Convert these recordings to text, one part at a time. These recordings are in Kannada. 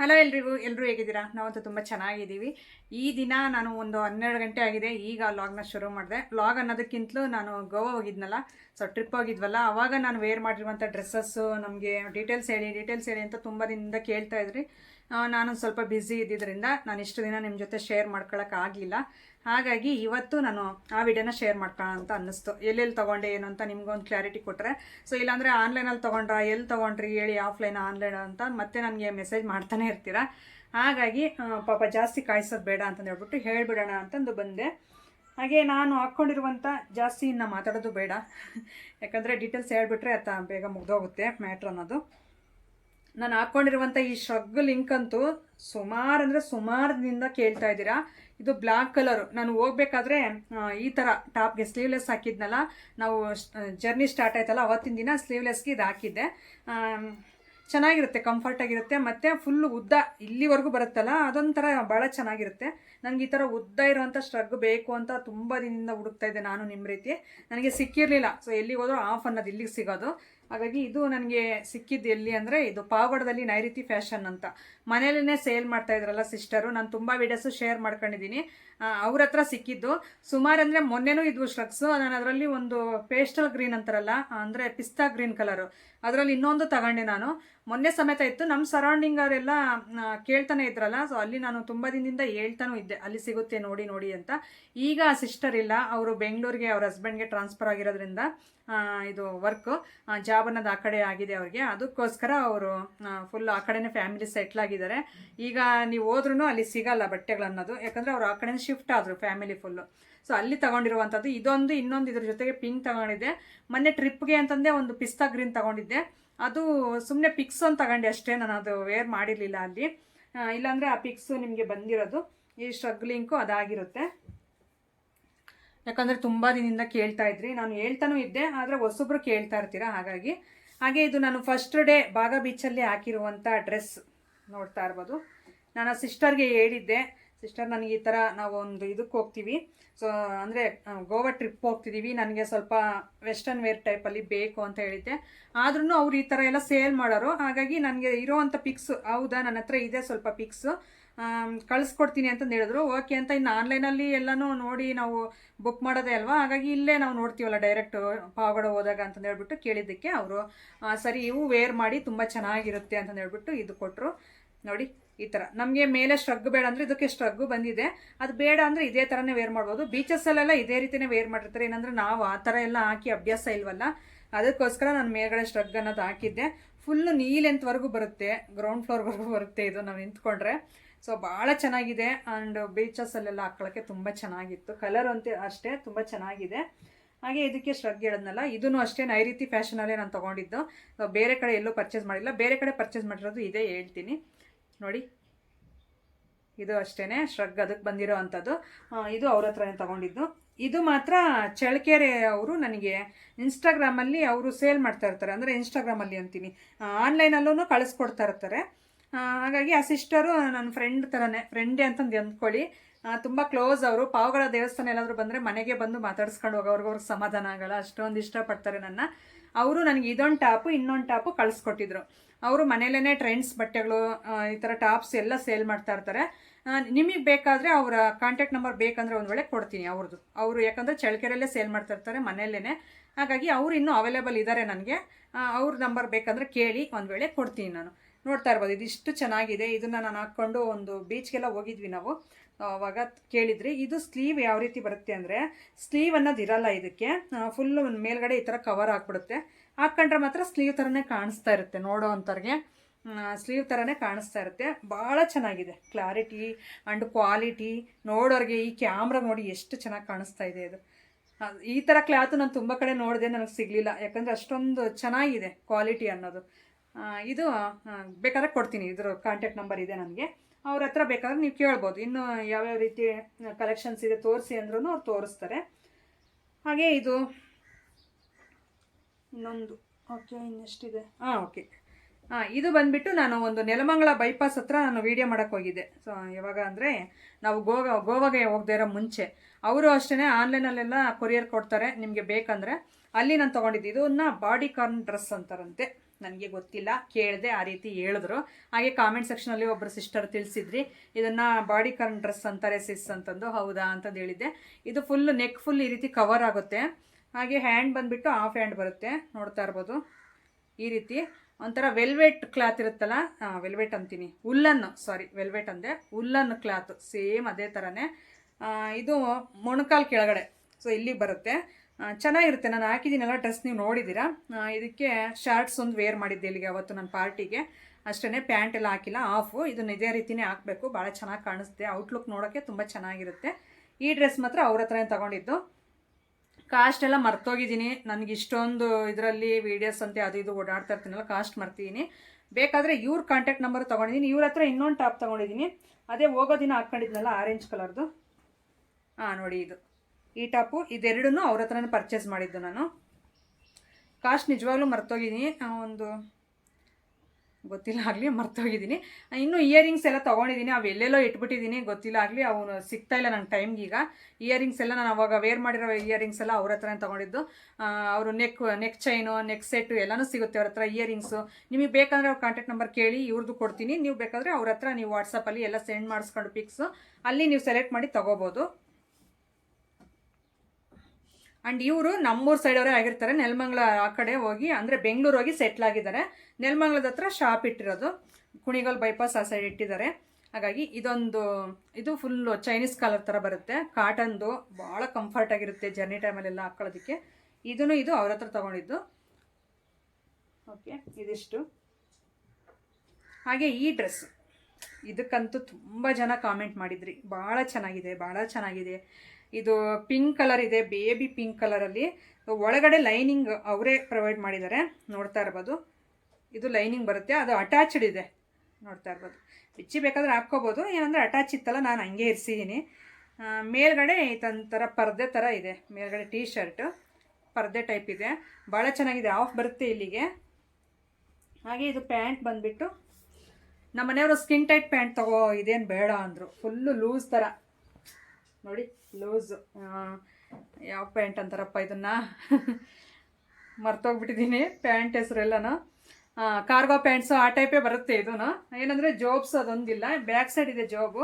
ಹಲೋ ಎಲ್ರಿಗೂ ಎಲ್ಲರೂ ಹೇಗಿದ್ದೀರಾ? ನಾವಂತೂ ತುಂಬ ಚೆನ್ನಾಗಿದ್ದೀವಿ. ಈ ದಿನ ನಾನು ಒಂದು ಹನ್ನೆರಡು ಗಂಟೆ ಆಗಿದೆ, ಈಗ ಲಾಗ್ನ ಶುರು ಮಾಡಿದೆ. ಲಾಗ್ ಅನ್ನೋದಕ್ಕಿಂತಲೂ ನಾನು ಗೋವಾ ಹೋಗಿದ್ನಲ್ಲ ಸೊ ಟ್ರಿಪ್ ಹೋಗಿದ್ವಲ್ಲ ಆವಾಗ ನಾನು ವೇರ್ ಮಾಡಿರುವಂಥ ಡ್ರೆಸ್ಸಸ್ಸು ನಮಗೆ ಡೀಟೇಲ್ಸ್ ಹೇಳಿ ಡೀಟೇಲ್ಸ್ ಹೇಳಿ ಅಂತ ತುಂಬ ದಿನದಿಂದ ಕೇಳ್ತಾ ಇದ್ರಿ. ನಾನು ಸ್ವಲ್ಪ ಬ್ಯುಸಿ ಇದ್ದಿದ್ದರಿಂದ ನಾನು ಇಷ್ಟು ದಿನ ನಿಮ್ಮ ಜೊತೆ ಶೇರ್ ಮಾಡ್ಕೊಳಕ್ಕಾಗಲಿಲ್ಲ ಹಾಗಾಗಿ ಇವತ್ತು ನಾನು ಆ ವಿಡಿಯೋನ ಶೇರ್ ಮಾಡ್ಕೊಳ್ಳೋಣ ಅಂತ ಅನ್ನಿಸ್ತು. ಎಲ್ಲೆಲ್ಲಿ ತೊಗೊಂಡೆ, ಏನು ಅಂತ ನಿಮ್ಗೊಂದು ಕ್ಲಾರಿಟಿ ಕೊಟ್ಟರೆ ಸೊ ಇಲ್ಲಾಂದರೆ ಆನ್ಲೈನಲ್ಲಿ ತೊಗೊಂಡ್ರಾ, ಎಲ್ಲಿ ತೊಗೊಂಡ್ರಿ ಹೇಳಿ ಆಫ್ಲೈನ್ ಆನ್ಲೈನ್ ಅಂತ ಮತ್ತೆ ನನಗೆ ಮೆಸೇಜ್ ಮಾಡ್ತಾನೆ ಇರ್ತೀರಾ. ಹಾಗಾಗಿ ಪಾಪ ಜಾಸ್ತಿ ಕಾಯಿಸೋದು ಬೇಡ ಅಂತಂದು ಹೇಳ್ಬಿಟ್ಟು ಹೇಳಿಬಿಡೋಣ ಅಂತಂದು ಬಂದೆ. ಹಾಗೆ ನಾನು ಹಾಕ್ಕೊಂಡಿರುವಂಥ ಜಾಸ್ತಿ ಇನ್ನು ಮಾತಾಡೋದು ಬೇಡ. ಯಾಕಂದರೆ ಡೀಟೇಲ್ಸ್ ಹೇಳಿಬಿಟ್ರೆ ಅತ್ತ ಬೇಗ ಮುಗ್ದೋಗುತ್ತೆ ಮ್ಯಾಟ್ರ್ ಅನ್ನೋದು. ನಾನು ಹಾಕ್ಕೊಂಡಿರುವಂಥ ಈ ಶ್ರಗ್ ಲಿಂಕ್ ಅಂತೂ ಸುಮಾರು ಅಂದರೆ ಸುಮಾರದಿಂದ ಕೇಳ್ತಾ ಇದ್ದೀರಾ. ಇದು ಬ್ಲ್ಯಾಕ್ ಕಲರು ನಾನು ಹೋಗ್ಬೇಕಾದ್ರೆ ಈ ಥರ ಟಾಪ್ಗೆ ಸ್ಲೀವ್ಲೆಸ್ ಹಾಕಿದ್ನಲ್ಲ, ನಾವು ಜರ್ನಿ ಸ್ಟಾರ್ಟ್ ಆಯ್ತಲ್ಲ, ಅವತ್ತಿನ ದಿನ ಸ್ಲೀವ್ಲೆಸ್ಗೆ ಇದು ಹಾಕಿದ್ದೆ. ಚೆನ್ನಾಗಿರುತ್ತೆ ಕಂಫರ್ಟಾಗಿರುತ್ತೆ ಮತ್ತು ಫುಲ್ಲು ಉದ್ದ ಇಲ್ಲಿವರೆಗೂ ಬರುತ್ತಲ್ಲ, ಅದೊಂಥರ ಭಾಳ ಚೆನ್ನಾಗಿರುತ್ತೆ. ನನಗೆ ಈ ಥರ ಉದ್ದ ಇರುವಂಥ ಸ್ಟ್ರಗ್ ಬೇಕು ಅಂತ ತುಂಬ ದಿನದಿಂದ ಹುಡುಕ್ತಾ ಇದ್ದೆ ನಾನು ನಿಮ್ಮ ರೀತಿ. ನನಗೆ ಸಿಕ್ಕಿರಲಿಲ್ಲ. ಸೊ ಎಲ್ಲಿಗೆ ಹೋದ್ರೂ ಆಫ್ ಅನ್ನೋದು ಇಲ್ಲಿಗೆ ಸಿಗೋದು. ಹಾಗಾಗಿ ಇದು ನನಗೆ ಸಿಕ್ಕಿದ್ದು ಎಲ್ಲಿ ಅಂದರೆ ಇದು ಪಾವಗಡದಲ್ಲಿ ನೈಋತಿ ಫ್ಯಾಷನ್ ಅಂತ. ಮನೇಲೇ ಸೇಲ್ ಮಾಡ್ತಾ ಇದ್ರಲ್ಲ ಸಿಸ್ಟರು, ನಾನು ತುಂಬ ವೀಡಿಯೋಸು ಶೇರ್ ಮಾಡ್ಕೊಂಡಿದ್ದೀನಿ ಅವ್ರ ಹತ್ರ ಸಿಕ್ಕಿದ್ದು. ಸುಮಾರು ಅಂದರೆ ಮೊನ್ನೆನೂ ಇದ್ವು ಶ್ರಗ್ಸು ನಾನು ಅದರಲ್ಲಿ ಒಂದು ಪೇಸ್ಟಲ್ ಗ್ರೀನ್ ಅಂತಾರಲ್ಲ ಅಂದರೆ ಪಿಸ್ತಾ ಗ್ರೀನ್ ಕಲರು ಅದರಲ್ಲಿ ಇನ್ನೊಂದು ತಗೊಂಡೆ ನಾನು. ಮೊನ್ನೆ ಸಮೇತ ಇತ್ತು. ನಮ್ಮ ಸರೌಂಡಿಂಗ್ ಅವರೆಲ್ಲ ಕೇಳ್ತಾನೆ ಇದ್ರಲ್ಲ ಸೊ ಅಲ್ಲಿ ನಾನು ತುಂಬ ದಿನದಿಂದ ಹೇಳ್ತಾನೂ ಇದ್ದೆ. ಅಲ್ಲಿ ಸಿಗುತ್ತೆ ನೋಡಿ ನೋಡಿ ಅಂತ. ಈಗ ಸಿಸ್ಟರ್ ಇಲ್ಲ. ಅವರು ಬೆಂಗಳೂರಿಗೆ ಅವ್ರ ಹಸ್ಬೆಂಡ್ಗೆ ಟ್ರಾನ್ಸ್ಫರ್ ಆಗಿರೋದ್ರಿಂದ ಇದು ವರ್ಕು ಜಾಬ್ ಅನ್ನೋದು ಆ ಕಡೆ ಆಗಿದೆ ಅವ್ರಿಗೆ. ಅದಕ್ಕೋಸ್ಕರ ಅವರು ಫುಲ್ ಆ ಕಡೆನೇ ಫ್ಯಾಮಿಲಿ ಸೆಟ್ಲ್ ಆಗಿದ್ದಾರೆ. ಈಗ ನೀವು ಹೋದ್ರೂ ಅಲ್ಲಿ ಸಿಗಲ್ಲ ಬಟ್ಟೆಗಳು ಅನ್ನೋದು. ಯಾಕಂದರೆ ಅವ್ರು ಆ ಕಡೆನೇ ಶಿಫ್ಟ್ ಆದರು ಫ್ಯಾಮಿಲಿ ಫುಲ್ಲು ಸೊ ಅಲ್ಲಿ ತಗೊಂಡಿರುವಂಥದ್ದು, ಇದೊಂದು, ಇನ್ನೊಂದು ಇದ್ರ ಜೊತೆಗೆ ಪಿಂಕ್ ತಗೊಂಡಿದ್ದೆ. ಮೊನ್ನೆ ಟ್ರಿಪ್ಗೆ ಅಂತಂದೆ ಒಂದು ಪಿಸ್ತಾ ಗ್ರೀನ್ ತಗೊಂಡಿದ್ದೆ. ಅದು ಸುಮ್ಮನೆ ಪಿಕ್ಸ್ ಅಂತ ತಗೊಂಡೆ ಅಷ್ಟೇ, ನಾನು ಅದು ವೇರ್ ಮಾಡಿರಲಿಲ್ಲ ಅಲ್ಲಿ. ಇಲ್ಲಾಂದರೆ ಆ ಪಿಕ್ಸು ನಿಮಗೆ ಬಂದಿರೋದು. ಈ ಸ್ಟ್ರಗ್ಲಿಂಕು ಅದಾಗಿರುತ್ತೆ. ಯಾಕಂದರೆ ತುಂಬ ದಿನದಿಂದ ಕೇಳ್ತಾ ಇದ್ರಿ. ನಾನು ಹೇಳ್ತಾನೂ ಇದ್ದೆ, ಆದರೆ ಹೊಸೊಬ್ರು ಕೇಳ್ತಾ ಇರ್ತೀರಾ ಹಾಗಾಗಿ. ಹಾಗೆ ಇದು ನಾನು ಫಸ್ಟ್ ಡೇ ಬಾಗ ಬೀಚಲ್ಲಿ ಹಾಕಿರುವಂಥ ಡ್ರೆಸ್ ನೋಡ್ತಾ ಇರ್ಬೋದು. ನಾನು ಸಿಸ್ಟರ್ಗೆ ಹೇಳಿದ್ದೆ ಸಿಸ್ಟರ್ ನನಗೆ ಈ ಥರ ನಾವು ಒಂದು ಇದಕ್ಕೆ ಹೋಗ್ತೀವಿ. ಸೊ ಅಂದರೆ ಗೋವಾ ಟ್ರಿಪ್ ಹೋಗ್ತಿದ್ದೀವಿ ನನಗೆ ಸ್ವಲ್ಪ ವೆಸ್ಟರ್ನ್ ವೇರ್ ಟೈಪಲ್ಲಿ ಬೇಕು ಅಂತ ಹೇಳಿದ್ದೆ. ಆದ್ರೂ ಅವ್ರು ಈ ಥರ ಎಲ್ಲ ಸೇಲ್ ಮಾಡೋರು. ಹಾಗಾಗಿ ನನಗೆ ಇರೋವಂಥ ಪಿಕ್ಸ್ ಹೌದಾ? ನನ್ನ ಹತ್ರ ಇದೆ ಸ್ವಲ್ಪ ಪಿಕ್ಸು ಕಳಿಸ್ಕೊಡ್ತೀನಿ ಅಂತಂದು ಹೇಳಿದ್ರು. ಓಕೆ ಅಂತ ಇನ್ನು ಆನ್ಲೈನಲ್ಲಿ ಎಲ್ಲನೂ ನೋಡಿ ನಾವು ಬುಕ್ ಮಾಡೋದೇ ಅಲ್ವಾ? ಹಾಗಾಗಿ ಇಲ್ಲೇ ನಾವು ನೋಡ್ತೀವಲ್ಲ ಡೈರೆಕ್ಟ್ ಪಾವಗಡ ಹೋದಾಗ ಅಂತಂದು ಹೇಳ್ಬಿಟ್ಟು ಕೇಳಿದ್ದಕ್ಕೆ ಅವರು ಸರಿ, ಇವು ವೇರ್ ಮಾಡಿ ತುಂಬ ಚೆನ್ನಾಗಿರುತ್ತೆ ಅಂತಂದು ಹೇಳ್ಬಿಟ್ಟು ಇದು ಕೊಟ್ಟರು ನೋಡಿ. ಈ ಥರ ನಮಗೆ ಮೇಲೆ ಸ್ಟ್ರಗ್ ಬೇಡ ಅಂದರೆ ಇದಕ್ಕೆ ಸ್ಟ್ರಗ್ ಬಂದಿದೆ. ಅದು ಬೇಡ ಅಂದರೆ ಇದೇ ಥರನೇ ವೇರ್ ಮಾಡ್ಬೋದು. ಬೀಚಸ್ಸಲ್ಲೆಲ್ಲ ಇದೇ ರೀತಿನೇ ವೇರ್ ಮಾಡಿರ್ತಾರೆ. ಏನಂದರೆ ನಾವು ಆ ಥರ ಎಲ್ಲ ಹಾಕಿ ಅಭ್ಯಾಸ ಇಲ್ವಲ್ಲ? ಅದಕ್ಕೋಸ್ಕರ ನಾನು ಮೇಲ್ಗಡೆ ಸ್ಟ್ರಗ್ ಅನ್ನೋದು ಹಾಕಿದ್ದೆ. ಫುಲ್ಲು ನೀ ಲೆಂತ್ವರೆಗೂ ಬರುತ್ತೆ. ಗ್ರೌಂಡ್ ಫ್ಲೋರ್ವರೆಗೂ ಬರುತ್ತೆ ಇದು ನಾವು ನಿಂತ್ಕೊಂಡ್ರೆ. ಸೊ ಭಾಳ ಚೆನ್ನಾಗಿದೆ. ಆ್ಯಂಡ್ ಬೀಚಸ್ಸಲ್ಲೆಲ್ಲ ಹಾಕ್ಕೊಳ್ಳೋಕ್ಕೆ ತುಂಬ ಚೆನ್ನಾಗಿತ್ತು. ಕಲರ್ ಅಂತ ಅಷ್ಟೇ, ತುಂಬ ಚೆನ್ನಾಗಿದೆ. ಹಾಗೆ ಇದಕ್ಕೆ ಸ್ಟ್ರಗ್ ಹೇಳಿದ್ನಲ್ಲ ಇದೂ ಅಷ್ಟೇ ನೈರೀತಿ ಫ್ಯಾಷನಲ್ಲೇ ನಾನು ತೊಗೊಂಡಿದ್ದು. ಬೇರೆ ಕಡೆ ಎಲ್ಲೂ ಪರ್ಚೇಸ್ ಮಾಡಿಲ್ಲ. ಬೇರೆ ಕಡೆ ಪರ್ಚೇಸ್ ಮಾಡಿರೋದು ಇದೇ ಹೇಳ್ತೀನಿ. ನೋಡಿ. ಇದು ಅಷ್ಟೇ ಶ್ರಗ್ ಅದಕ್ಕೆ ಬಂದಿರೋ ಅಂಥದ್ದು. ಇದು ಅವ್ರ ಹತ್ರನೇ ತೊಗೊಂಡಿದ್ದು. ಇದು ಮಾತ್ರ ಚಳ್ಳಕೆರೆ ಅವರು ನನಗೆ ಇನ್ಸ್ಟಾಗ್ರಾಮಲ್ಲಿ ಅವರು ಸೇಲ್ ಮಾಡ್ತಾ ಇರ್ತಾರೆ. ಅಂದರೆ ಇನ್ಸ್ಟಾಗ್ರಾಮಲ್ಲಿ ಅಂತೀನಿ. ಆನ್ಲೈನಲ್ಲೂ ಕಳಿಸ್ಕೊಡ್ತಾ ಇರ್ತಾರೆ. ಹಾಗಾಗಿ ಆ ಸಿಸ್ಟರು ನನ್ನ ಫ್ರೆಂಡ್ ಥರನೇ ಫ್ರೆಂಡೇ ಅಂತಂದು ಅಂದ್ಕೊಳ್ಳಿ. ತುಂಬ ಕ್ಲೋಸ್ ಅವರು. ಪಾವಗಳ ದೇವಸ್ಥಾನ ಎಲ್ಲಾದರೂ ಬಂದರೆ ಮನೆಗೆ ಬಂದು ಮಾತಾಡ್ಸ್ಕೊಂಡು ಹೋಗೋರ್ಗೆ ಅವ್ರಿಗೆ ಸಮಾಧಾನ ಆಗಲ್ಲ. ಅಷ್ಟೊಂದು ಇಷ್ಟಪಡ್ತಾರೆ ನನ್ನ. ಅವರು ನನಗೆ ಇದೊಂದು ಟಾಪು, ಇನ್ನೊಂದು ಟಾಪು ಕಳಿಸ್ಕೊಟ್ಟಿದ್ರು. ಅವರು ಮನೇಲೇ ಟ್ರೆಂಡ್ಸ್, ಬಟ್ಟೆಗಳು ಈ ಥರ ಟಾಪ್ಸ್ ಎಲ್ಲ ಸೇಲ್ ಮಾಡ್ತಾ ಇರ್ತಾರೆ. ನಿಮಗೆ ಬೇಕಾದರೆ ಅವರ ಕಾಂಟ್ಯಾಕ್ಟ್ ನಂಬರ್ ಬೇಕಂದರೆ ಒಂದು ವೇಳೆ ಕೊಡ್ತೀನಿ ಅವ್ರದ್ದು ಅವರು ಯಾಕಂದರೆ ಚಳ್ಳಕೆರೆಯಲ್ಲೇ ಸೇಲ್ ಮಾಡ್ತಾ ಇರ್ತಾರೆ ಮನೆಯಲ್ಲೇ ಹಾಗಾಗಿ ಅವರು ಇನ್ನೂ ಅವೈಲೇಬಲ್ ಇದ್ದಾರೆ ನನಗೆ. ಅವ್ರ ನಂಬರ್ ಬೇಕಂದರೆ ಕೇಳಿ ಒಂದು ವೇಳೆ ಕೊಡ್ತೀನಿ ನಾನು. ನೋಡ್ತಾ ಇರ್ಬೋದು, ಇದಿಷ್ಟು ಚೆನ್ನಾಗಿದೆ. ಇದನ್ನು ನಾನು ಹಾಕ್ಕೊಂಡು ಒಂದು ಬೀಚ್ಗೆಲ್ಲ ಹೋಗಿದ್ವಿ ನಾವು. ಅವಾಗ ಕೇಳಿದ್ರಿ, ಇದು ಸ್ಲೀವ್ ಯಾವ ರೀತಿ ಬರುತ್ತೆ ಅಂದರೆ ಸ್ಲೀವ್ ಅನ್ನೋದು ಇರಲ್ಲ ಇದಕ್ಕೆ. ಫುಲ್ಲು ಮೇಲ್ಗಡೆ ಈ ಥರ ಕವರ್ ಹಾಕ್ಬಿಡುತ್ತೆ ಹಾಕ್ಕೊಂಡ್ರೆ ಮಾತ್ರ ಸ್ಲೀವ್ ಥರನೇ ಕಾಣಿಸ್ತಾ ಇರುತ್ತೆ ನೋಡೋ ಅಂಥವ್ರಿಗೆ ಸ್ಲೀವ್ ಥರನೇ ಕಾಣಿಸ್ತಾ ಇರುತ್ತೆ. ಭಾಳ ಚೆನ್ನಾಗಿದೆ. ಕ್ಲಾರಿಟಿ ಆ್ಯಂಡ್ ಕ್ವಾಲಿಟಿ ನೋಡೋರಿಗೆ ಈ ಕ್ಯಾಮ್ರಾ ನೋಡಿ ಎಷ್ಟು ಚೆನ್ನಾಗಿ ಕಾಣಿಸ್ತಾ ಇದೆ ಇದು. ಈ ಥರ ಕ್ಲಾತು ನಾನು ತುಂಬ ಕಡೆ ನೋಡಿದೆ ನನಗೆ ಸಿಗಲಿಲ್ಲ. ಯಾಕಂದರೆ ಅಷ್ಟೊಂದು ಚೆನ್ನಾಗಿದೆ ಕ್ವಾಲಿಟಿ ಅನ್ನೋದು. ಇದು ಬೇಕಾದ್ರೆ ಕೊಡ್ತೀನಿ. ಇದ್ರ ಕಾಂಟ್ಯಾಕ್ಟ್ ನಂಬರ್ ಇದೆ ನನಗೆ. ಅವ್ರ ಹತ್ರ ಬೇಕಾದ್ರೆ ನೀವು ಕೇಳ್ಬೋದು. ಇನ್ನು ಯಾವ್ಯಾವ ರೀತಿ ಕಲೆಕ್ಷನ್ಸ್ ಇದೆ ತೋರಿಸಿ ಅಂದ್ರೂ ಅವ್ರು ತೋರಿಸ್ತಾರೆ. ಹಾಗೆ ಇದು ಇನ್ನೊಂದು. ಓಕೆ ಇನ್ನೆಷ್ಟಿದೆ? ಹಾಂ ಓಕೆ ಹಾಂ ಇದು ಬಂದುಬಿಟ್ಟು ನಾನು ಒಂದು ನೆಲಮಂಗಲ ಬೈಪಾಸ್ ಹತ್ರ ನಾನು ವೀಡಿಯೋ ಮಾಡೋಕೆ ಹೋಗಿದ್ದೆ. ಸೊ ಯಾವಾಗ ಅಂದರೆ ನಾವು ಗೋವಾ, ಗೋವಾಗೆ ಹೋಗದೇ ಇರೋ ಮುಂಚೆ. ಅವರು ಅಷ್ಟೇ ಆನ್ಲೈನಲ್ಲೆಲ್ಲ ಕೊರಿಯರ್ ಕೊಡ್ತಾರೆ. ನಿಮಗೆ ಬೇಕಂದರೆ. ಅಲ್ಲಿ ನಾನು ತೊಗೊಂಡಿದ್ದು. ಇದನ್ನ ಬಾಡಿ ಕಾರ್ನ್ ಡ್ರೆಸ್ ಅಂತಾರಂತೆ. ನನಗೆ ಗೊತ್ತಿಲ್ಲ, ಕೇಳಿದೆ ಆ ರೀತಿ ಹೇಳಿದ್ರು. ಹಾಗೆ ಕಾಮೆಂಟ್ ಸೆಕ್ಷನಲ್ಲಿ ಒಬ್ಬರು ಸಿಸ್ಟರ್ ತಿಳಿಸಿದ್ರಿ, ಇದನ್ನು ಬಾಡಿ ಕರ್ನ್ ಡ್ರೆಸ್ ಅಂತಾರೆ ಸಿಸ್ ಅಂತಂದು. ಹೌದಾ ಅಂತಂದು ಹೇಳಿದ್ದೆ. ಇದು ಫುಲ್ ನೆಕ್ ಫುಲ್ ಈ ರೀತಿ ಕವರ್ ಆಗುತ್ತೆ. ಹಾಗೆ ಹ್ಯಾಂಡ್ ಬಂದುಬಿಟ್ಟು ಆಫ್ ಹ್ಯಾಂಡ್ ಬರುತ್ತೆ. ನೋಡ್ತಾ ಇರ್ಬೋದು. ಈ ರೀತಿ. ಒಂಥರ ವೆಲ್ವೆಟ್ ಕ್ಲಾತ್ ಇರುತ್ತಲ್ಲ ವೆಲ್ವೆಟ್ ಅಂತೀನಿ. ಉಲ್ಲನ್ನು ಸಾರಿ ವೆಲ್ವೆಟ್ ಅಂದೆ. ಉಲ್ಲನ್ ಕ್ಲಾತ್ ಸೇಮ್ ಅದೇ ಥರನೇ ಇದು ಮೊಣಕಾಲ್ ಕೆಳಗಡೆ. ಸೊ ಇಲ್ಲಿಗೆ ಬರುತ್ತೆ. ಚೆನ್ನಾಗಿರುತ್ತೆ. ನಾನು ಹಾಕಿದ್ದೀನಲ್ಲ ಡ್ರೆಸ್ ನೀವು ನೋಡಿದ್ದೀರಾ? ಇದಕ್ಕೆ ಶರ್ಟ್ಸ್ ಒಂದು ವೇರ್ ಮಾಡಿದ್ದೆ ಇಲ್ಲಿಗೆ ಅವತ್ತು ನನ್ನ ಪಾರ್ಟಿಗೆ ಅಷ್ಟೇ ಪ್ಯಾಂಟ್ ಎಲ್ಲ ಹಾಕಿಲ್ಲ. ಆಫು ಇದನ್ನು ಇದೇ ರೀತಿನೇ ಹಾಕಬೇಕು. ಭಾಳ ಚೆನ್ನಾಗಿ ಕಾಣಿಸುತ್ತೆ ಔಟ್ಲುಕ್ ನೋಡೋಕ್ಕೆ ತುಂಬ ಚೆನ್ನಾಗಿರುತ್ತೆ. ಈ ಡ್ರೆಸ್ ಮಾತ್ರ ಅವ್ರ ಹತ್ರನೇ ತೊಗೊಂಡಿದ್ದು. ಕಾಸ್ಟ್ ಎಲ್ಲ ಮರ್ತೋಗಿದ್ದೀನಿ. ನನಗೆ ಇಷ್ಟೊಂದು ಇದರಲ್ಲಿ ವೀಡಿಯೋಸ್ ಅಂತ ಅದು ಇದು ಓಡಾಡ್ತಾ ಇರ್ತೀನಲ್ಲ ಕಾಸ್ಟ್ ಮರ್ತಿದ್ದೀನಿ. ಬೇಕಾದರೆ ಇವ್ರ ಕಾಂಟ್ಯಾಕ್ಟ್ ನಂಬರ್ ತೊಗೊಂಡಿದ್ದೀನಿ. ಇವ್ರ ಹತ್ರ ಇನ್ನೊಂದು ಟಾಪ್ ತೊಗೊಂಡಿದ್ದೀನಿ. ಅದೇ ಹೋಗೋ ದಿನ ಹಾಕ್ಕೊಂಡಿದ್ನಲ್ಲ ಆರೆಂಜ್ ಕಲರ್ದು ಹಾಂ ನೋಡಿ ಇದು. ಈ ಟಾಪು ಇದೆರಡೂ ಅವ್ರ ಹತ್ರನೇ ಪರ್ಚೇಸ್ ಮಾಡಿದ್ದು ನಾನು. ಕಾಸ್ಟ್ ನಿಜವಾಗ್ಲೂ ಮರ್ತೋಗಿದ್ದೀನಿ ಒಂದು ಗೊತ್ತಿಲ್ಲ, ಆಗಲಿ ಮರ್ತೋಗಿದ್ದೀನಿ ಇನ್ನೂ ಇಯರಿಂಗ್ಸ್ ಎಲ್ಲ ತೊಗೊಂಡಿದ್ದೀನಿ ಅವು ಎಲ್ಲೆಲ್ಲೋ ಇಟ್ಬಿಟ್ಟಿದ್ದೀನಿ ಗೊತ್ತಿಲ್ಲ, ಆಗಲಿ ಅವನು ಸಿಗ್ತಾ ಇಲ್ಲ ನನ್ನ ಟೈಮ್ಗೆ ಈಗ. ಇಯರಿಂಗ್ಸ್ ಎಲ್ಲ ನಾನು ಅವಾಗ ವೇರ್ ಮಾಡಿರೋ ಇಯರಿಂಗ್ಸ್ ಎಲ್ಲ ಅವ್ರ ಹತ್ರನೇ ತೊಗೊಂಡಿದ್ದು. ಅವರು neck neck chain neck set ಎಲ್ಲನೂ ಸಿಗುತ್ತೆ ಅವ್ರ ಹತ್ರ ಇಯರಿಂಗ್ಸು ನಿಮಗೆ ಬೇಕಂದರೆ ಅವ್ರ ಕಾಂಟ್ಯಾಕ್ಟ್ ನಂಬರ್ ಕೇಳಿ ಇವ್ರದ್ದು ಕೊಡ್ತೀನಿ. ನೀವು ಬೇಕಾದರೆ ಅವ್ರ ಹತ್ರ ನೀವು ವಾಟ್ಸಪ್ಪಲ್ಲಿ ಎಲ್ಲ ಸೆಂಡ್ ಮಾಡಿಸ್ಕೊಂಡು ಪಿಕ್ಸು ಅಲ್ಲಿ ನೀವು ಸೆಲೆಕ್ಟ್ ಮಾಡಿ ತೊಗೋಬೋದು. ಆ್ಯಂಡ್ ಇವರು ನಮ್ಮೂರು ಸೈಡವರೇ ಆಗಿರ್ತಾರೆ. ನೆಲಮಂಗ್ಲ ಆ ಕಡೆ ಹೋಗಿ, ಅಂದರೆ ಬೆಂಗಳೂರು ಹೋಗಿ ಸೆಟ್ಲ್ ಆಗಿದ್ದಾರೆ. ನೆಲಮಂಗ್ಲದ ಹತ್ರ ಶಾಪ್ ಇಟ್ಟಿರೋದು. ಕುಣಿಗಲ್ ಬೈಪಾಸ್ ಆ ಸೈಡ್ ಇಟ್ಟಿದ್ದಾರೆ. ಹಾಗಾಗಿ ಇದೊಂದು, ಇದು ಫುಲ್ಲು ಚೈನೀಸ್ ಕಲರ್ ಥರ ಬರುತ್ತೆ. ಕಾಟನ್ದು ಭಾಳ ಕಂಫರ್ಟ್ ಆಗಿರುತ್ತೆ ಜರ್ನಿ ಟೈಮಲ್ಲೆಲ್ಲ ಹಾಕೊಳ್ಳೋದಕ್ಕೆ. ಇದನ್ನು ಇದು ಅವ್ರ ಹತ್ರ ತೊಗೊಂಡಿದ್ದು. ಓಕೆ ಇದಿಷ್ಟು. ಹಾಗೆ ಈ ಡ್ರೆಸ್ ಇದಕ್ಕಂತೂ ತುಂಬ ಜನ ಕಾಮೆಂಟ್ ಮಾಡಿದ್ರಿ. ಭಾಳ ಚೆನ್ನಾಗಿದೆ ಭಾಳ ಚೆನ್ನಾಗಿದೆ. ಇದು ಪಿಂಕ್ ಕಲರ್ ಇದೆ ಬೇಬಿ ಪಿಂಕ್ ಕಲರಲ್ಲಿ ಒಳಗಡೆ ಲೈನಿಂಗ್ ಅವರೇ ಪ್ರೊವೈಡ್ ಮಾಡಿದ್ದಾರೆ. ನೋಡ್ತಾ ಇರ್ಬೋದು. ಇದು ಲೈನಿಂಗ್ ಬರುತ್ತೆ. ಅದು ಅಟ್ಯಾಚ್ಡ್ ಇದೆ. ನೋಡ್ತಾ ಇರ್ಬೋದು. ಬಿಚ್ಚಿ ಬೇಕಾದ್ರೆ ಹಾಕ್ಕೋಬೋದು. ಏನಂದರೆ ಅಟ್ಯಾಚ್ ಇತ್ತಲ್ಲ, ನಾನು ಹಂಗೆ ಇರಿಸಿದ್ದೀನಿ ಮೇಲ್ಗಡೆ ಇದೊಂಥರ ಪರ್ದೆ ಥರ ಇದೆ. ಮೇಲ್ಗಡೆ ಟೀ ಶರ್ಟ್ ಪರ್ದೆ ಟೈಪ್ ಇದೆ. ಭಾಳ ಚೆನ್ನಾಗಿದೆ. ಆಫ್ ಬರುತ್ತೆ ಇಲ್ಲಿಗೆ. ಹಾಗೆ ಇದು ಪ್ಯಾಂಟ್ ಬಂದುಬಿಟ್ಟು ನಮ್ಮ ಮನೆಯವರು ಸ್ಕಿನ್ ಟೈಟ್ ಪ್ಯಾಂಟ್ ತಗೋ, ಇದೇನು ಬೇಡ ಅಂದರು. ಫುಲ್ಲು ಲೂಸ್ ಥರ ನೋಡಿ. ಲೂಸ್ ಯಾವ ಪ್ಯಾಂಟ್ ಅಂತಾರಪ್ಪ ಇದನ್ನು? ಮರ್ತೋಗ್ಬಿಟ್ಟಿದ್ದೀನಿ, ಪ್ಯಾಂಟ್ ಹೆಸರೆಲ್ಲನೂ. ಕಾರ್ಗೋ ಪ್ಯಾಂಟ್ಸು ಆ ಟೈಪೇ ಬರುತ್ತೆ ಇದನ್ನು ಏನಂದರೆ ಜೋಬ್ಸ್ ಅದೊಂದಿಲ್ಲ ಬ್ಯಾಕ್ ಸೈಡ್ ಇದೆ ಜೋಬು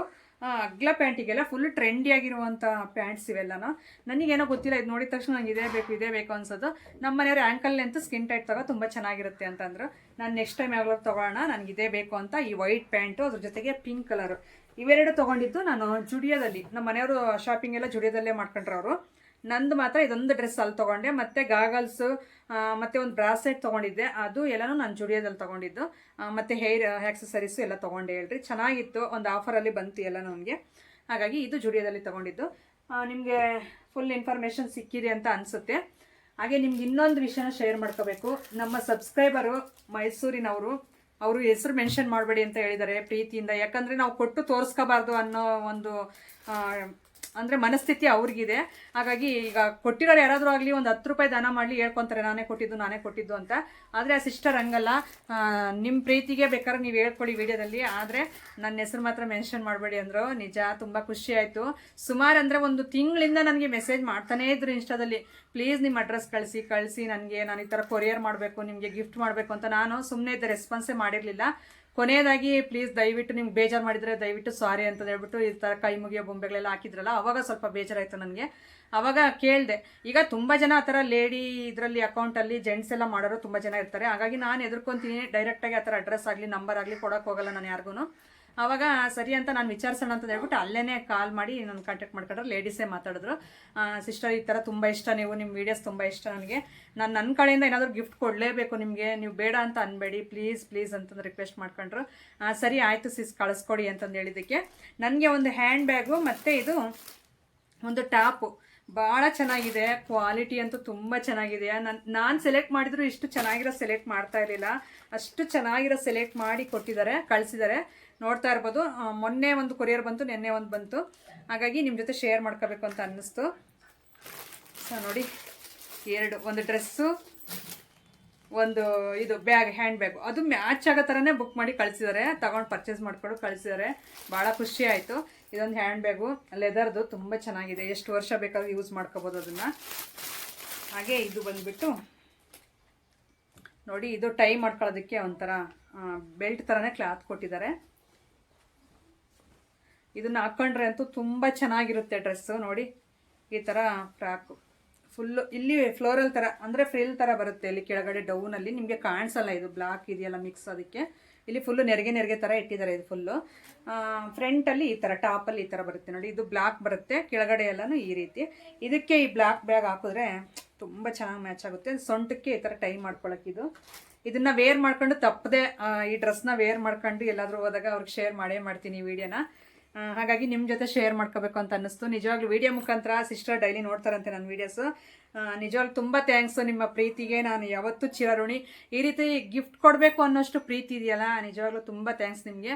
ಅಗ್ಲ ಪ್ಯಾಂಟಿಗೆಲ್ಲ ಫುಲ್ ಟ್ರೆಂಡಿಯಾಗಿರುವಂಥ ಪ್ಯಾಂಟ್ಸ್ ಇವೆಲ್ಲನೂ. ನನಗೇನೋ ಗೊತ್ತಿಲ್ಲ, ಇದು ನೋಡಿದ ತಕ್ಷಣ ನಂಗೆ ಇದೇ ಬೇಕು ಇದೇ ಬೇಕು ಅನ್ಸೋದು. ನಮ್ಮ ಮನೆಯವ್ರು ಆ್ಯಂಕಲ್ ಲೆಂತ್ ಸ್ಕಿನ್ ಟೈಟ್ ತಗೋ ತುಂಬ ಚೆನ್ನಾಗಿರುತ್ತೆ ಅಂತಂದರು. ನಾನು ನೆಕ್ಸ್ಟ್ ಟೈಮ್ ಯಾವಾಗಲೂ ತೊಗೊಳ್ಳೋಣ, ನನಗೆ ಇದೇ ಬೇಕು ಅಂತ ಈ ವೈಟ್ ಪ್ಯಾಂಟು ಅದ್ರ ಜೊತೆಗೆ ಪಿಂಕ್ ಕಲರು ಇವೆರಡು ತೊಗೊಂಡಿದ್ದು ನಾನು ಜುಡಿಯೋದಲ್ಲಿ. ನಮ್ಮ ಮನೆಯವರು ಶಾಪಿಂಗ್ ಎಲ್ಲ ಜುಡಿಯೋದಲ್ಲೇ ಮಾಡ್ಕೊಂಡ್ರು ಅವರು. ನಂದು ಮಾತ್ರ ಇದೊಂದು ಡ್ರೆಸ್ ಅಲ್ಲಿ ತೊಗೊಂಡೆ, ಮತ್ತು ಗಾಗಲ್ಸು ಮತ್ತು ಒಂದು ಬ್ರಾಸ್ಲೆಟ್ ತೊಗೊಂಡಿದ್ದೆ. ಅದು ಎಲ್ಲನೂ ನಾನು ಜುಡಿಯೋದಲ್ಲಿ ತೊಗೊಂಡಿದ್ದು. ಮತ್ತೆ ಹೇರ್ ಆ್ಯಕ್ಸಸರೀಸು ಎಲ್ಲ ತೊಗೊಂಡೆ ಹೇಳ್ರಿ. ಚೆನ್ನಾಗಿತ್ತು, ಒಂದು ಆಫರಲ್ಲಿ ಬಂತು ಎಲ್ಲ ನಮಗೆ. ಹಾಗಾಗಿ ಇದು ಜುಡಿಯೋದಲ್ಲಿ ತೊಗೊಂಡಿದ್ದು. ನಿಮಗೆ ಫುಲ್ ಇನ್ಫಾರ್ಮೇಷನ್ ಸಿಕ್ಕಿದೆ ಅಂತ ಅನಿಸುತ್ತೆ. ಹಾಗೆ ನಿಮ್ಗೆ ಇನ್ನೊಂದು ವಿಷಯನ ಶೇರ್ ಮಾಡ್ಕೋಬೇಕು. ನಮ್ಮ ಸಬ್ಸ್ಕ್ರೈಬರು ಮೈಸೂರಿನವರು ಅವರು ಹೆಸರು ಮೆನ್ಷನ್ ಮಾಡಬೇಡಿ ಅಂತ ಹೇಳಿದ್ದಾರೆ ಪ್ರೀತಿಯಿಂದ. ಯಾಕಂದರೆ ನಾವು ಕೊಟ್ಟು ತೋರಿಸ್ಕೋಬಾರ್ದು ಅನ್ನೋ ಒಂದು ಅಂದರೆ ಮನಸ್ಥಿತಿ ಅವ್ರಿಗಿದೆ. ಹಾಗಾಗಿ ಈಗ ಕೊಟ್ಟಿರೋರು ಯಾರಾದರೂ ಆಗಲಿ ಒಂದು ಹತ್ತು ರೂಪಾಯಿ ದಾನ ಮಾಡಲಿ ಹೇಳ್ಕೊತಾರೆ, ನಾನೇ ಕೊಟ್ಟಿದ್ದು ನಾನೇ ಕೊಟ್ಟಿದ್ದು ಅಂತ. ಆದರೆ ಆ ಸಿಸ್ಟರ್ ಹಂಗಲ್ಲ. ನಿಮ್ಮ ಪ್ರೀತಿಗೆ ಬೇಕಾದ್ರೆ ನೀವು ಹೇಳ್ಕೊಳ್ಳಿ ವಿಡಿಯೋದಲ್ಲಿ. ಆದರೆ ನನ್ನ ಹೆಸರು ಮಾತ್ರ ಮೆನ್ಷನ್ ಮಾಡಬೇಡಿ ಅಂದರು. ನಿಜ, ತುಂಬ ಖುಷಿ ಆಯಿತು. ಸುಮಾರು ಅಂದರೆ ಒಂದು ತಿಂಗಳಿಂದ ನನಗೆ ಮೆಸೇಜ್ ಮಾಡ್ತಾನೇ ಇದ್ರು ಇನ್ಸ್ಟಾದಲ್ಲಿ. ಪ್ಲೀಸ್ ನಿಮ್ಮ ಅಡ್ರೆಸ್ ಕಳಿಸಿ ಕಳಿಸಿ ನನಗೆ. ನಾನು ಈ ಥರ ಕೊರಿಯರ್ ಮಾಡಬೇಕು, ನಿಮಗೆ ಗಿಫ್ಟ್ ಮಾಡಬೇಕು ಅಂತ ನಾನು ಸುಮ್ಮನೆ ಇದ್ದ. ರೆಸ್ಪಾನ್ಸೇ ಮಾಡಿರಲಿಲ್ಲ. ಕೊನೆಯದಾಗಿ ಪ್ಲೀಸ್ ದಯವಿಟ್ಟು ನಿಮ್ಗೆ ಬೇಜಾರು ಮಾಡಿದರೆ ದಯವಿಟ್ಟು ಸಾರಿ ಅಂತ ಹೇಳ್ಬಿಟ್ಟು ಈ ಥರ ಕೈ ಮುಗಿಯೋ ಬೊಂಬೆಗಳೆಲ್ಲ ಹಾಕಿದ್ರಲ್ಲ, ಅವಾಗ ಸ್ವಲ್ಪ ಬೇಜಾರಾಯಿತು ನನಗೆ. ಅವಾಗ ಕೇಳಿದೆ. ಈಗ ತುಂಬ ಜನ ಆ ಥರ ಲೇಡಿ ಇದರಲ್ಲಿ ಅಕೌಂಟಲ್ಲಿ ಜೆಂಟ್ಸ್ ಎಲ್ಲ ಮಾಡೋರು ತುಂಬ ಜನ ಇರ್ತಾರೆ. ಹಾಗಾಗಿ ನಾನು ಎದುರ್ಕೊತೀನಿ ಡೈರೆಕ್ಟಾಗಿ ಆ ಥರ ಅಡ್ರೆಸ್ ಆಗಲಿ ನಂಬರ್ ಆಗಲಿ ಕೊಡೋಕೆ ಹೋಗಲ್ಲ ನಾನು ಯಾರಿಗೂ ಆವಾಗ ಸರಿ ಅಂತ ನಾನು ವಿಚಾರಿಸೋಣ ಅಂತ ಹೇಳ್ಬಿಟ್ಟು ಅಲ್ಲೇ ಕಾಲ್ ಮಾಡಿ ನನ್ನ ಕಾಂಟ್ಯಾಕ್ಟ್ ಮಾಡ್ಕೊಂಡ್ರೆ. ಲೇಡೀಸೇ ಮಾತಾಡಿದ್ರು. ಸಿಸ್ಟರ್ ಈ ಥರ ತುಂಬ ಇಷ್ಟ, ನೀವು ನಿಮ್ಮ ವೀಡಿಯೋಸ್ ತುಂಬ ಇಷ್ಟ ನನಗೆ. ನಾನು ನನ್ನ ಕಡೆಯಿಂದ ಏನಾದರೂ ಗಿಫ್ಟ್ ಕೊಡಲೇಬೇಕು ನಿಮಗೆ. ನೀವು ಬೇಡ ಅಂತ ಅನ್ಬೇಡಿ. ಪ್ಲೀಸ್ ಪ್ಲೀಸ್ ಅಂತಂದು ರಿಕ್ವೆಸ್ಟ್ ಮಾಡ್ಕೊಂಡ್ರು. ಸರಿ ಆಯಿತು ಸಿಸ್ ಕಳಿಸ್ಕೊಡಿ ಅಂತಂದು ಹೇಳಿದ್ದಕ್ಕೆ. ನನಗೆ ಒಂದು ಹ್ಯಾಂಡ್ ಬ್ಯಾಗು ಮತ್ತು ಇದು ಒಂದು ಟಾಪು ಭಾಳ ಚೆನ್ನಾಗಿದೆ. ಕ್ವಾಲಿಟಿ ಅಂತೂ ತುಂಬ ಚೆನ್ನಾಗಿದೆ. ನಾನು ನಾನು ಸೆಲೆಕ್ಟ್ ಮಾಡಿದ್ರು ಇಷ್ಟು ಚೆನ್ನಾಗಿರೋ ಸೆಲೆಕ್ಟ್ ಮಾಡ್ತಾ ಇರಲಿಲ್ಲ. ಅಷ್ಟು ಚೆನ್ನಾಗಿರೋ ಸೆಲೆಕ್ಟ್ ಮಾಡಿ ಕೊಟ್ಟಿದ್ದಾರೆ, ಕಳಿಸಿದ್ದಾರೆ. ನೋಡ್ತಾ ಇರ್ಬೋದು. ಮೊನ್ನೆ ಒಂದು ಕೊರಿಯರ್ ಬಂತು, ನಿನ್ನೆ ಒಂದು ಬಂತು. ಹಾಗಾಗಿ ನಿಮ್ಮ ಜೊತೆ ಶೇರ್ ಮಾಡ್ಕೋಬೇಕು ಅಂತ ಅನ್ನಿಸ್ತು. ಸೊ ನೋಡಿ, ಎರಡು, ಒಂದು ಡ್ರೆಸ್ಸು ಒಂದು ಇದು ಬ್ಯಾಗ್ ಹ್ಯಾಂಡ್ ಬ್ಯಾಗ್ ಅದು ಮ್ಯಾಚ್ ಆಗೋ ಥರನೇ ಬುಕ್ ಮಾಡಿ ಕಳಿಸಿದ್ದಾರೆ ತಗೊಂಡು ಪರ್ಚೇಸ್ ಮಾಡ್ಕೊಂಡು ಕಳಿಸಿದ್ದಾರೆ ಭಾಳ ಖುಷಿ ಆಯಿತು. ಇದೊಂದು ಹ್ಯಾಂಡ್ ಬ್ಯಾಗು ಲೆದರ್ದು ತುಂಬ ಚೆನ್ನಾಗಿದೆ. ಎಷ್ಟು ವರ್ಷ ಬೇಕಾದ್ರೂ ಯೂಸ್ ಮಾಡ್ಕೋಬೋದು ಅದನ್ನು. ಹಾಗೆ ಇದು ಬಂದುಬಿಟ್ಟು, ನೋಡಿ, ಇದು ಟೈ ಮಾಡ್ಕೊಳ್ಳೋದಕ್ಕೆ ಒಂಥರ ಬೆಲ್ಟ್ ಥರನೇ ಕ್ಲಾತ್ ಕೊಟ್ಟಿದ್ದಾರೆ. ಇದನ್ನ ಹಾಕೊಂಡ್ರೆ ಅಂತೂ ತುಂಬ ಚೆನ್ನಾಗಿರುತ್ತೆ ಡ್ರೆಸ್ಸು ನೋಡಿ. ಈ ಥರ ಫ್ರಾಕು ಫುಲ್ಲು ಇಲ್ಲಿ ಫ್ಲೋರಲ್ ಥರ ಅಂದರೆ ಫ್ರಿಲ್ ಥರ ಬರುತ್ತೆ ಇಲ್ಲಿ ಕೆಳಗಡೆ ಡೌನಲ್ಲಿ ನಿಮಗೆ ಕಾಣಿಸಲ್ಲ ಇದು ಬ್ಲಾಕ್ ಇದೆಯಲ್ಲ ಮಿಕ್ಸ್ ಅದಕ್ಕೆ. ಇಲ್ಲಿ ಫುಲ್ಲು ನೆರಿಗೆ ನೆರಿಗೆ ಥರ ಇಟ್ಟಿದ್ದಾರೆ ಇದು ಫುಲ್ಲು ಫ್ರಂಟಲ್ಲಿ ಈ ಥರ ಟಾಪಲ್ಲಿ ಈ ಥರ ಬರುತ್ತೆ ನೋಡಿ. ಇದು ಬ್ಲಾಕ್ ಬರುತ್ತೆ, ಕೆಳಗಡೆ ಎಲ್ಲನೂ ಈ ರೀತಿ. ಇದಕ್ಕೆ ಈ ಬ್ಲಾಕ್ ಬ್ಯಾಗ್ ಹಾಕಿದ್ರೆ ತುಂಬ ಚೆನ್ನಾಗಿ ಮ್ಯಾಚ್ ಆಗುತ್ತೆ. ಸೊಂಟಕ್ಕೆ ಈ ಥರ ಟೈ ಮಾಡ್ಕೊಳಕ್ಕೆ ಇದು. ಇದನ್ನ ವೇರ್ ಮಾಡ್ಕೊಂಡು ತಪ್ಪದೆ ಈ ಡ್ರೆಸ್ನ ವೇರ್ ಮಾಡ್ಕೊಂಡು ಎಲ್ಲಾದರೂ ಹೋದಾಗ ಅವ್ರಿಗೆ ಶೇರ್ ಮಾಡೇ ಮಾಡ್ತೀನಿ ಈ ವಿಡಿಯೋನ ಹಾಗಾಗಿ ನಿಮ್ಮ ಜೊತೆ ಶೇರ್ ಮಾಡ್ಕೋಬೇಕು ಅಂತ ಅನ್ನಿಸ್ತು. ನಿಜವಾಗ್ಲೂ ವಿಡಿಯೋ ಮುಖಾಂತರ ಸಿಸ್ಟರ್ ಡೈಲಿ ನೋಡ್ತಾರಂತೆ ನನ್ನ ವೀಡಿಯೋಸು ನಿಜವಾಗ್ಲೂ ತುಂಬ ಥ್ಯಾಂಕ್ಸು ನಿಮ್ಮ ಪ್ರೀತಿಗೆ. ನಾನು ಯಾವತ್ತೂ ಚಿರಋಣಿ. ಈ ರೀತಿ ಗಿಫ್ಟ್ ಕೊಡಬೇಕು ಅನ್ನೋಷ್ಟು ಪ್ರೀತಿ ಇದೆಯಲ್ಲ, ನಿಜವಾಗ್ಲೂ ತುಂಬ ಥ್ಯಾಂಕ್ಸ್ ನಿಮಗೆ.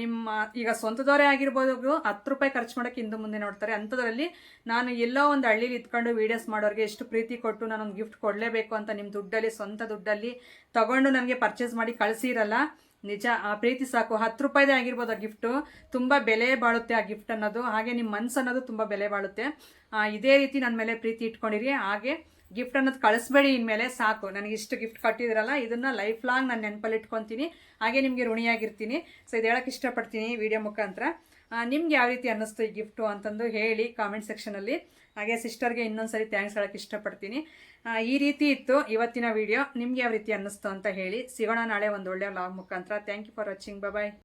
ನಿಮ್ಮ, ಈಗ ಸ್ವಂತದವರೇ ಆಗಿರ್ಬೋದು ಹತ್ತು ರೂಪಾಯಿ ಖರ್ಚು ಮಾಡೋಕ್ಕೆ ಹಿಂದೆ ಮುಂದೆ ನೋಡ್ತಾರೆ. ಅಂಥದ್ರಲ್ಲಿ ನಾನು ಎಲ್ಲೋ ಒಂದು ಹಳ್ಳಿಲಿ ಇದ್ಕೊಂಡು ವೀಡಿಯೋಸ್ ಮಾಡೋರಿಗೆ ಎಷ್ಟು ಪ್ರೀತಿ ಕೊಟ್ಟು ನಾನೊಂದು ಗಿಫ್ಟ್ ಕೊಡಲೇಬೇಕು ಅಂತ ನಿಮ್ಮ ದುಡ್ಡಲ್ಲಿ, ಸ್ವಂತ ದುಡ್ಡಲ್ಲಿ ತಗೊಂಡು ನನಗೆ ಪರ್ಚೇಸ್ ಮಾಡಿ ಕಳಿಸಿರಲ್ಲ. ನಿಜ, ಆ ಪ್ರೀತಿ ಸಾಕು. ಹತ್ತು ರೂಪಾಯಿದೇ ಆಗಿರ್ಬೋದು ಆ ಗಿಫ್ಟು ತುಂಬ ಬೆಲೆ ಬಾಳುತ್ತೆ ಆ ಗಿಫ್ಟ್ ಅನ್ನೋದು. ಹಾಗೆ ನಿಮ್ಮ ಮನ್ಸು ಅನ್ನೋದು ತುಂಬ ಬೆಲೆ ಬಾಳುತ್ತೆ. ಇದೇ ರೀತಿ ನನ್ನ ಮೇಲೆ ಪ್ರೀತಿ ಇಟ್ಕೊಂಡಿರಿ. ಹಾಗೆ ಗಿಫ್ಟ್ ಅನ್ನೋದು ಕಳಿಸ್ಬೇಡಿ ಇನ್ಮೇಲೆ ಸಾಕು. ನನಗೆ ಇಷ್ಟು ಗಿಫ್ಟ್ ಕಟ್ಟಿದ್ರಲ್ಲ, ಇದನ್ನ ಲೈಫ್ ಲಾಂಗ್ ನಾನು ನೆನಪಲ್ಲಿ ಇಟ್ಕೊತೀನಿ. ಹಾಗೆ ನಿಮಗೆ ಋಣಿಯಾಗಿರ್ತೀನಿ. ಸೊ ಇದು ಹೇಳಕ್ಕೆ ಇಷ್ಟಪಡ್ತೀನಿ ವಿಡಿಯೋ ಮುಖಾಂತರ. ನಿಮ್ಗೆ ಯಾವ ರೀತಿ ಅನ್ನಿಸ್ತು ಈ ಗಿಫ್ಟು ಅಂತಂದು ಹೇಳಿ ಕಾಮೆಂಟ್ ಸೆಕ್ಷನಲ್ಲಿ ಹಾಗೆ ಸಿಸ್ಟರ್ಗೆ ಇನ್ನೊಂದ್ಸರಿ ಥ್ಯಾಂಕ್ಸ್ ಹೇಳಕ್ಕೆ ಇಷ್ಟಪಡ್ತೀನಿ. ಈ ರೀತಿ ಇತ್ತು ಇವತ್ತಿನ ವಿಡಿಯೋ ನಿಮ್ಗೆ ಯಾವ ರೀತಿ ಅನ್ನಿಸ್ತು ಅಂತ ಹೇಳಿ ಸಿಗೋಣ ನಾಳೆ ಒಂದು ಒಳ್ಳೆಯ ಲಾಗ್ ಮುಖಾಂತರ. Thank you for watching bye